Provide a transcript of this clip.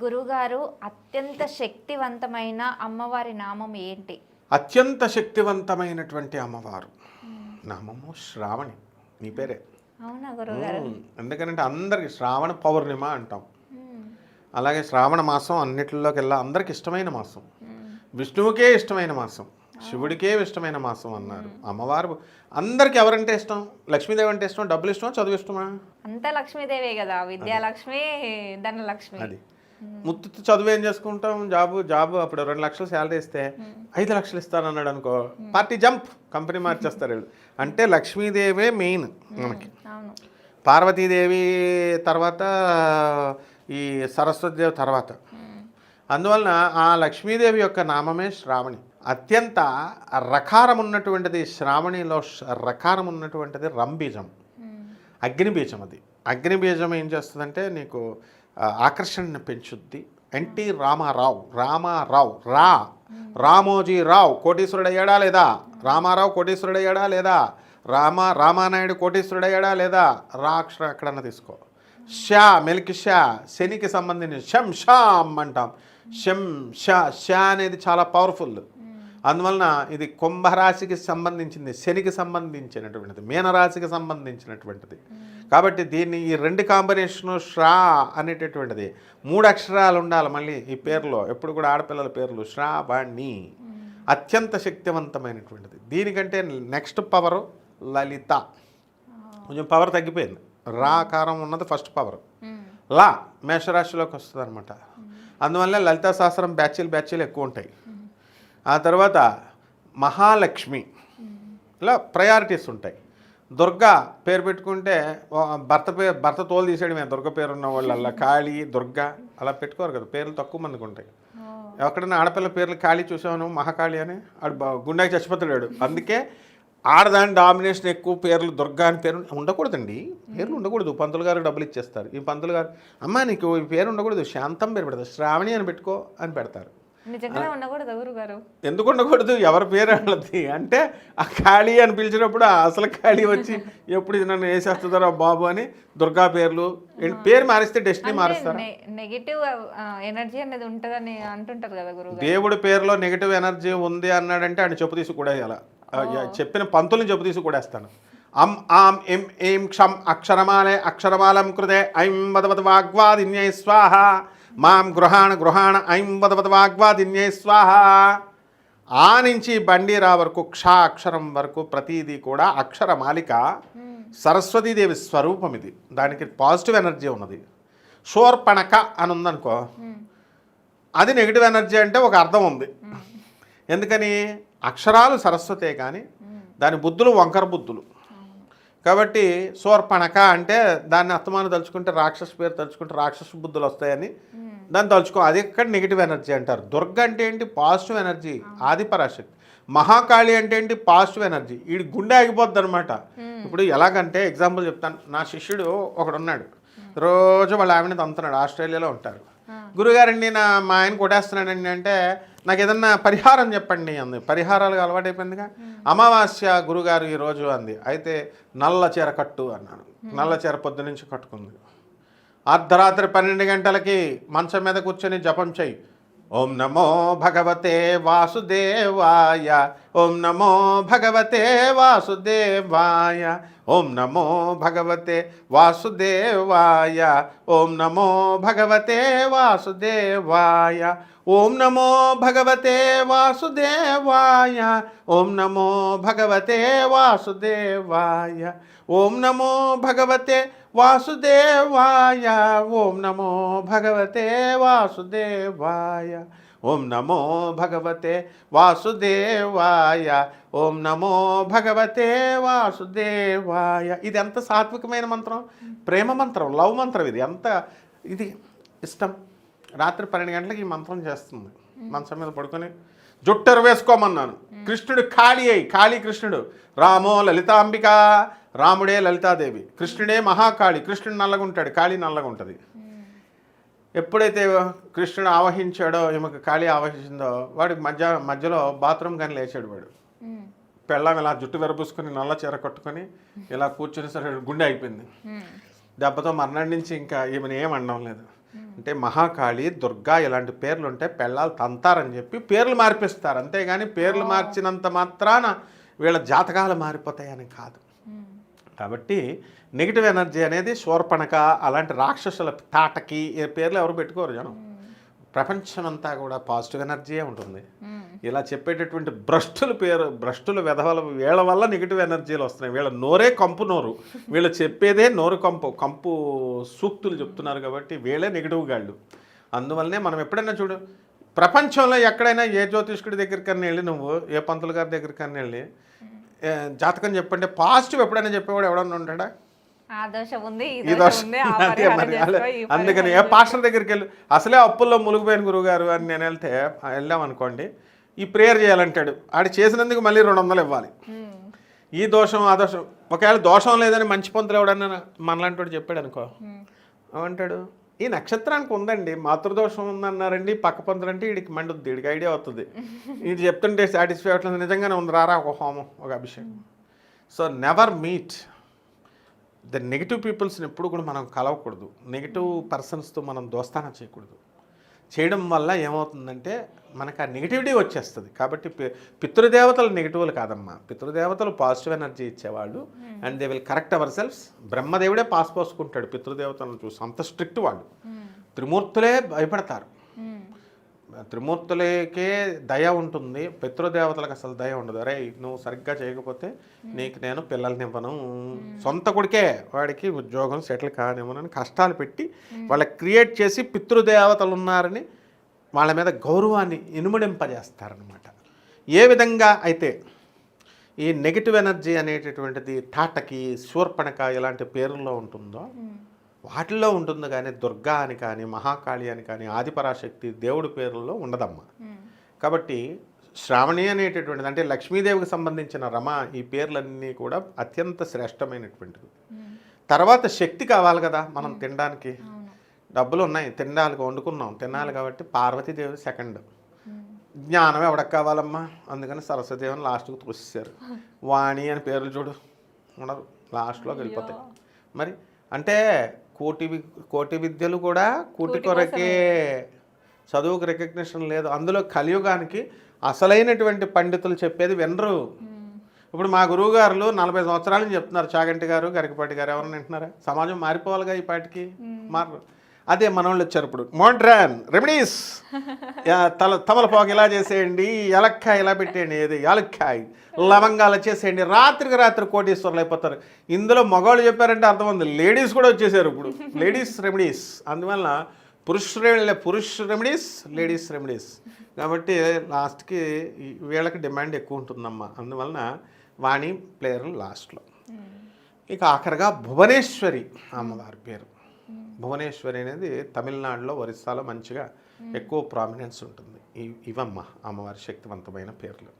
గురుగారు అత్యంత శక్తివంతమైన అమ్మవారి నామం ఏంటి? అత్యంత శక్తివంతమైనటువంటి అమ్మవారు. నామము శ్రావణి. నీ పేరే? అవునా గురుగారు? ఎందుకంటే అందరికి శ్రావణ పౌర్ణిమ అంటాం. అలాగే శ్రావణ మాసం అన్నిటిలోకి వెళ్ళా అందరికి ఇష్టమైన మాసం. విష్ణువుకే ఇష్టమైన మాసం. శివుడికే ఇష్టమైన మాసం అన్నారు. అమ్మవారు అందరికి ఎవరంటే ఇష్టం? లక్ష్మీదేవి అంటే ఇష్టం డబ్బులు ఇష్టమా? చదువు ఇష్టమా? అంతా లక్ష్మీదేవే కదా. విద్యాలక్ష్మి ధనలక్ష్మి. అది. ముత్తు చదువు ఏం చేసుకుంటాం? జాబు జాబు అప్పుడు రెండు లక్షలు శాలరీ ఇస్తే ఐదు లక్షలు ఇస్తానన్నాడు అనుకో. పార్టీ జంప్ కంపెనీ మార్చేస్తారు వీళ్ళు. అంటే లక్ష్మీదేవే మెయిన్ మనకి. పార్వతీదేవి తర్వాత ఈ సరస్వతి దేవి తర్వాత అందువలన ఆ లక్ష్మీదేవి యొక్క నామమే శ్రావణి. అత్యంత రకారం ఉన్నటువంటిది శ్రావణిలో రకారం ఉన్నటువంటిది రంబీజం. అగ్నిబీజం అది. అగ్నిబీజం ఏం చేస్తుందంటే నీకు ఆకర్షణని పెంచుద్ది. ఎన్టీ రామారావు రామారావు రా. రామోజీ రావు కోటీశ్వరుడయ్యాడా లేదా? రామారావు కోటీశ్వరుడయ్యాడా లేదా? రామ రామానాయుడు కోటీశ్వరుడయ్యాడా లేదా? రా అక్షరం ఎక్కడన్నా తీసుకో. షా మెలికి షా శనికి సంబంధించిన షం షామ్ అంటాం. షం షా షా అనేది చాలా పవర్ఫుల్ అందువలన ఇది కుంభరాశికి సంబంధించింది శనికి సంబంధించినటువంటిది మీనరాశికి సంబంధించినటువంటిది. కాబట్టి దీన్ని ఈ రెండు కాంబినేషను శ్రా అనేటటువంటిది మూడు అక్షరాలు ఉండాలి మళ్ళీ ఈ పేర్లో. ఎప్పుడు కూడా ఆడపిల్లల పేర్లు శ్రావణి అత్యంత శక్తివంతమైనటువంటిది. దీనికంటే నెక్స్ట్ పవర్ లలిత. కొంచెం పవర్ తగ్గిపోయింది. రాకారం ఉన్నది ఫస్ట్ పవర్. లా మేషరాశిలోకి వస్తుంది అనమాట అందువల్ల లలితా శాస్త్రం బ్యాచ్లు బ్యాచీలు ఎక్కువ ఉంటాయి. ఆ తర్వాత మహాలక్ష్మి. ఇలా ప్రయారిటీస్ ఉంటాయి. దుర్గా పేరు పెట్టుకుంటే భర్త పేరు భర్త తోలు తీసేయడమే. దుర్గ పేరు ఉన్న వాళ్ళు అలా కాళీ దుర్గా అలా పెట్టుకోరు కదా. పేర్లు తక్కువ మందికి ఉంటాయి. ఎక్కడైనా ఆడపిల్ల పేర్లు కాళీ చూసాను మహాకాళి అని? ఆడు బా- గుండెకి చచ్చిపోతాడు అందుకే ఆడదాని డామినేషన్ ఎక్కువ పేర్లు దుర్గా అని పేరు ఉండకూడదండి. పేర్లు ఉండకూడదు. పంతులు గారికి డబ్బులు ఇచ్చేస్తారు. ఈ పంతులు గారు అమ్మా నీకు ఈ పేరు ఉండకూడదు. శాంతం పేరు పెడతారు. శ్రావణి అని పెట్టుకో అని పెడతారు. నిజంగానే ఉండకూడదు గురుగారు? ఎందుకు ఉండకూడదు? ఎవరి పేరు వాళ్ళది అంటే ఆ ఖాళీ అని పిలిచినప్పుడు ఆ అసలు ఖాళీ వచ్చి ఎప్పుడు ఇది నన్ను వేసేస్తుంటారో బాబు అని దుర్గా పేర్లు పేరు మారిస్తే డెస్టినీ మారుస్తారు? నెగిటివ్ ఎనర్జీ అనేది ఉంటదని అంటుంటారు కదా గురుగారు. దేవుడి పేరులో నెగిటివ్ ఎనర్జీ ఉంది అన్నాడంటే ఆయన చెప్పు తీసి కూడా చెప్పిన పంతుల్ని చెప్పు తీసి కూడేస్తాను. అం ఆం ఎం ఏం క్షం అక్షరమాలే అక్షరమాలం కృతే ఐం వదవద వాగ్వాదిన్యై స్వాహ. మాం గృహాణ గృహాణ ఐం వదవద వాగ్వాదిన్యై స్వాహ. ఆ నుంచి బండిరా వరకు క్ష అక్షరం వరకు ప్రతిదీ కూడా అక్షరమాలిక సరస్వతీదేవి స్వరూపం ఇది దానికి పాజిటివ్ ఎనర్జీ ఉన్నది. షోర్పణక అని ఉందనుకో అది నెగిటివ్ ఎనర్జీ అంటే ఒక అర్థం ఉంది. ఎందుకని? అక్షరాలు సరస్వతే కానీ దాని బుద్ధులు వంకర బుద్ధులు. కాబట్టి సోర్పణక అంటే దాన్ని అస్తమానం తలుచుకుంటే రాక్షస పేరు తలుచుకుంటే రాక్షస బుద్ధులు వస్తాయని దాన్ని తలుచుకో అది ఎక్కడ నెగిటివ్ ఎనర్జీ అంటారు. దుర్గ అంటే ఏంటి? పాజిటివ్ ఎనర్జీ ఆది పరాశక్తి మహాకాళి అంటే ఏంటి? పాజిటివ్ ఎనర్జీ ఈ గుండె ఆగిపోద్ది అనమాట ఇప్పుడు ఎలాగంటే ఎగ్జాంపుల్ చెప్తాను. నా శిష్యుడు ఒకడు ఉన్నాడు. రోజు వాళ్ళ ఆవిడని తంతున్నాడు ఆస్ట్రేలియాలో ఉంటారు. గురుగారండి నా మా ఆయన కొట్టేస్తున్నాడండి అంటే నాకు ఏదన్నా పరిహారం చెప్పండి అంది. పరిహారాలు అలవాటైపోయిందిగా అమావాస్య గురుగారు ఈ రోజు అంది. అయితే నల్ల చీర కట్టు అన్నాను నల్ల చీర పొద్దు నుంచి కట్టుకుంది. అర్ధరాత్రి పన్నెండు గంటలకి మంచం మీద కూర్చొని జపం చెయ్యి. ఓం నమో భగవతే వాసుదేవాయ. ఓం నమో భగవతే వాసుదేవాయ. ఓం నమో భగవతే వాసుదేవాయ. ఓం నమో భగవతే వాసుదేవాయ. ఓం నమో భగవతే వాసుదేవాయ ఓం నమో భగవతే వాసుదేవాయ ఓం నమో భగవతే వాసుదేవాయ ఓం నమో భగవతే వాసుదేవాయ ఓం నమో భగవతే వాసుదేవాయ ఓం నమో భగవతే వాసుదేవాయ. ఇది ఎంత సాత్వికమైన మంత్రం? ప్రేమ మంత్రం లవ్ మంత్రం ఇది. ఎంత ఇది? ఇష్టం? రాత్రి పన్నెండు గంటలకు ఈ మంత్రం చేస్తుంది. మంచం మీద పడుకొని జుట్టరు వేసుకోమన్నాను. కృష్ణుడు ఖాళీ అయి ఖాళీ కృష్ణుడు. రామో లలితాంబిక రాముడే లలితాదేవి. కృష్ణుడే మహాకాళి కృష్ణుడు నల్లగా ఉంటాడు కాళీ నల్లగా ఉంటుంది. ఎప్పుడైతే కృష్ణుడు ఆవహించాడో ఈమెకు ఖాళీ ఆవహించిందో వాడికి మధ్య మధ్యలో బాత్రూమ్ కానీ లేచాడు వాడు. పెళ్ళాం ఇలా జుట్టు వెరబూసుకొని నల్ల చీర కట్టుకొని ఇలా కూర్చొని సరే గుండె అయిపోయింది. దెబ్బతో మర్నాడు నుంచి ఇంకా ఈమెను ఏం అనడం లేదు. అంటే మహాకాళి దుర్గా ఇలాంటి పేర్లు ఉంటే పెళ్ళాలు తంతారని చెప్పి పేర్లు మార్పిస్తారు. అంతేగాని పేర్లు మార్చినంత మాత్రాన వీళ్ళ జాతకాలు మారిపోతాయని కాదు. కాబట్టి నెగిటివ్ ఎనర్జీ అనేది శూర్పణక అలాంటి రాక్షసుల తాటకి పేర్లు ఎవరు పెట్టుకోరు జనం. ప్రపంచమంతా కూడా పాజిటివ్ ఎనర్జీయే ఉంటుంది. ఇలా చెప్పేటటువంటి భ్రష్టుల పేరు భ్రష్టుల వెధవల వీళ్ళ వల్ల నెగిటివ్ ఎనర్జీలు వస్తున్నాయి. వీళ్ళ నోరే కంపు నోరు. వీళ్ళు చెప్పేదే నోరు కంపు కంపు సూక్తులు చెప్తున్నారు కాబట్టి వీళ్ళే నెగిటివ్ గాళ్ళు. అందువల్లనే మనం ఎప్పుడైనా చూడు ప్రపంచంలో ఎక్కడైనా ఏ జ్యోతిష్కుడి దగ్గరికన్నా వెళ్ళి నువ్వు ఏ పంతులు గారి దగ్గరికన్నా వెళ్ళి జాతకం చెప్పంటే పాజిటివ్ ఎప్పుడైనా చెప్పేవాడు ఎవడన్నా ఉంటాడా? ఈ దోష అందుకని ఏ పాస్టర్ దగ్గరికి వెళ్ళి అసలే అప్పుల్లో మునిగిపోయిన గురువుగారు అని నేను వెళ్తే వెళ్ళాం అనుకోండి ఈ ప్రేయర్ చేయాలంటాడు. ఆడు చేసినందుకు మళ్ళీ రెండు వందలు ఇవ్వాలి. ఉమ్. ఈ దోషం ఆ దోషం ఒకవేళ దోషం లేదని మంచి పంతులు ఎవడన్నా మనలాంటి వాడు చెప్పాడు అనుకో. ఉమ్. ఏమంటాడు? ఈ నక్షత్రానికి ఉందండి మాతృదోషం ఉందన్నారండి పక్క పంతులు అంటే వీడికి మండుద్ది వీడికి ఐడియా అవుతుంది ఇది చెప్తుంటే సాటిస్ఫై అవ్వట్లేదు నిజంగానే ఉంది రారా ఒక హోమం ఒక అభిషేకం. So never meet the negative పీపుల్స్ని ఎప్పుడు కూడా మనం కలవకూడదు. నెగిటివ్ పర్సన్స్తో మనం దోస్తాన చేయకూడదు. చేయడం వల్ల ఏమవుతుందంటే మనకు ఆ నెగిటివిటీ వచ్చేస్తుంది. కాబట్టి పితృదేవతలు నెగిటివ్లు కాదమ్మా. పితృదేవతలు పాజిటివ్ ఎనర్జీ ఇచ్చేవాళ్ళు. And they will correct our selfs బ్రహ్మదేవుడే పాస్ పోసుకుంటాడు పితృదేవతలను చూసి. అంత స్ట్రిక్ట్ వాళ్ళు. ఉమ్. త్రిమూర్తులే భయపడతారు. త్రిమూర్తులకే దయ ఉంటుంది. పితృదేవతలకు అసలు దయ ఉండదు. అరే నువ్వు సరిగ్గా చేయకపోతే నీకు నేను పిల్లల్ని ఇవ్వను. సొంత కొడుకే వాడికి ఉద్యోగం సెటిల్ కానివ్వనని కష్టాలు పెట్టి వాళ్ళకి క్రియేట్ చేసి పితృదేవతలు ఉన్నారని వాళ్ళ మీద గౌరవాన్ని ఇనుమడింపజేస్తారనమాట ఏ విధంగా అయితే ఈ నెగిటివ్ ఎనర్జీ అనేటటువంటిది తాటకి శూర్పణక ఇలాంటి పేర్లలో ఉంటుందో. వాటిల్లో ఉంటుంది కానీ దుర్గా అని కానీ మహాకాళి అని కానీ ఆదిపరాశక్తి దేవుడి పేర్లలో ఉండదమ్మా. కాబట్టి శ్రావణి అనేటటువంటిది అంటే లక్ష్మీదేవికి సంబంధించిన రమ ఈ పేర్లన్నీ కూడా అత్యంత శ్రేష్టమైనటువంటిది. తర్వాత శక్తి కావాలి కదా మనం తినడానికి. డబ్బులు ఉన్నాయి తినడానికి వండుకున్నాం తినాలి కాబట్టి పార్వతీదేవి సెకండ్. జ్ఞానం ఎవడకు కావాలమ్మా? అందుకని సరస్వదేవిని లాస్ట్కి తోసేశారు. వాణి అని పేర్లు చూడు ఉండదు లాస్ట్లోకి వెళ్ళిపోతాయి. మరి అంటే కోటి వి- కోటి విద్యలు కూడా కూటి కొరకే చదువుకు రికగ్నిషన్ లేదు. అందులో కలియుగానికి అసలైనటువంటి పండితులు చెప్పేది వినరు. ఇప్పుడు మా గురువు గారులు నలభై సంవత్సరాల చెప్తున్నారు. చాగంటి గారు గరికపాటి గారు ఎవరైనా వింటున్నారా? సమాజం మారిపోవాలిగా ఈ పాటికి? మారు. అదే మనోళ్ళు వచ్చారు ఇప్పుడు. Modern remedies. తల తమలపాకు ఇలా చేసేయండి? ఎలక్కాయ ఇలా పెట్టేయండి? ఏది? యాలక్కాయ. లవంగాలు వచ్చేసేయండి రాత్రికి రాత్రి కోటీశ్వరులు అయిపోతారు. ఇందులో మగవాళ్ళు చెప్పారంటే అర్థమైంది లేడీస్ కూడా వచ్చేసారు ఇప్పుడు. Ladies remedies. అందువల్ల పురుష పురుష రెమెడీస్ లేడీస్ రెమెడీస్. కాబట్టి లాస్ట్కి వీళ్ళకి డిమాండ్ ఎక్కువ ఉంటుందమ్మా. అందువలన వాణి ప్లేయర్ లాస్ట్లో. ఇక ఆఖరిగా భువనేశ్వరి అమ్మవారి పేరు. భువనేశ్వరి అనేది తమిళనాడులో ఒరిస్సాలో మంచిగా ఎక్కువ ప్రామినెన్స్ ఉంటుంది. ఇవమ్మ అమ్మవారి శక్తివంతమైన పేర్లు.